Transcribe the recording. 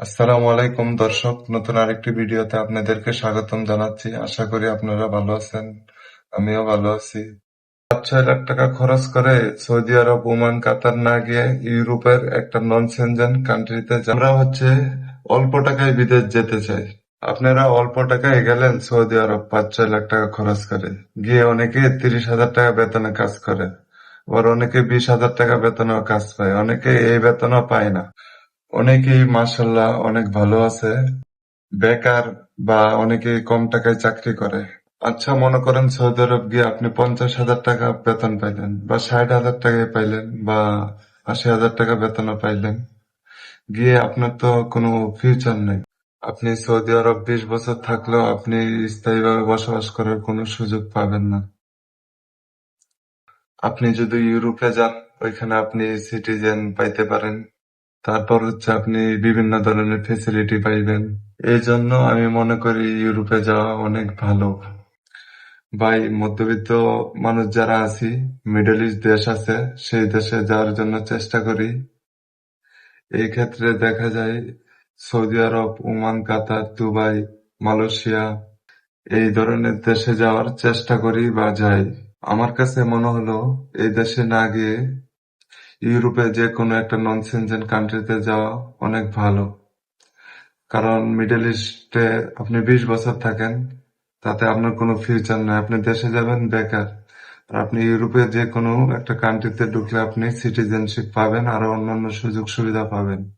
আসসালামু আলাইকুম, দর্শক। নতুন আরেকটি ভিডিওতে আপনাদেরকে স্বাগতম জানাচ্ছি। আশা করি আপনারা ভালো আছেন, আমিও ভালো আছি। পাঁচ, ছয় লাখ টাকা খরচ করে সৌদি আরব, ওমান, কাতার না গিয়ে ইউরোপের একটা নন সেনজেন কান্ট্রিতে আমরা হচ্ছে অল্প টাকায় বিদেশ যেতে চাই। আপনারা অল্প টাকায় গেলেন সৌদি আরব পাঁচ, ছয় লাখ টাকা খরচ করে। গিয়ে অনেকে তিরিশ হাজার টাকা বেতনে কাজ করে, আবার অনেকে বিশ হাজার টাকা বেতনেও কাজ পায়, অনেকে এই বেতনও পায় না। অনেকেই মাশাল্লাহ অনেক ভালো আছে। বেকার বা অনেকে কম টাকায় চাকরি করে। আচ্ছা মনে করেন সৌদি আরব গিয়ে আপনি পঞ্চাশ হাজার টাকা বেতন পাইলেন বা ষাট হাজার টাকায় পাইলেন বা আশি হাজার টাকা বেতনও পাইলেন। গিয়ে আপনার তো কোনো ফিউচার নেই। আপনি সৌদি আরব বিশ বছর থাকলেও আপনি স্থায়ীভাবে বসবাস করার কোনো সুযোগ পাবেন না। আপনি যদি ইউরোপে যান, ওইখানে আপনি সিটিজেন পাইতে পারেন। তারপর হচ্ছে আপনি বিভিন্ন ধরনের ফেসিলিটি পাইবেন। এই জন্য আমি মনে করি ইউরোপে যাওয়া অনেক ভালো। ভাই, মধ্যবিত্ত মানুষ যারা আছি মিডল ইস্ট দেশ আছে, সেই দেশে যাওয়ার জন্য চেষ্টা করি। এই ক্ষেত্রে দেখা যায় Saudi Arab, Oman, Qatar, Dubai, Malaysia, এই ধরনের দেশে যাওয়ার চেষ্টা করি বা যাই। আমার কাছে মনে হলো, এই দেশে না গিয়ে ইউরোপে যে কোনো একটা নন সেনজেন কান্ট্রিতে যাওয়া অনেক ভালো। কারণ মিডল ইস্টে আপনি বিশ বছর থাকেন, তাতে আপনার কোনো ফিউচার নাই। আপনি দেশে যাবেন, বেকার। আর আপনি ইউরোপে যে কোনো একটা কান্ট্রিতে ঢুকলে আপনি সিটিজেনশিপ পাবেন আর অন্যান্য সুযোগ সুবিধা পাবেন।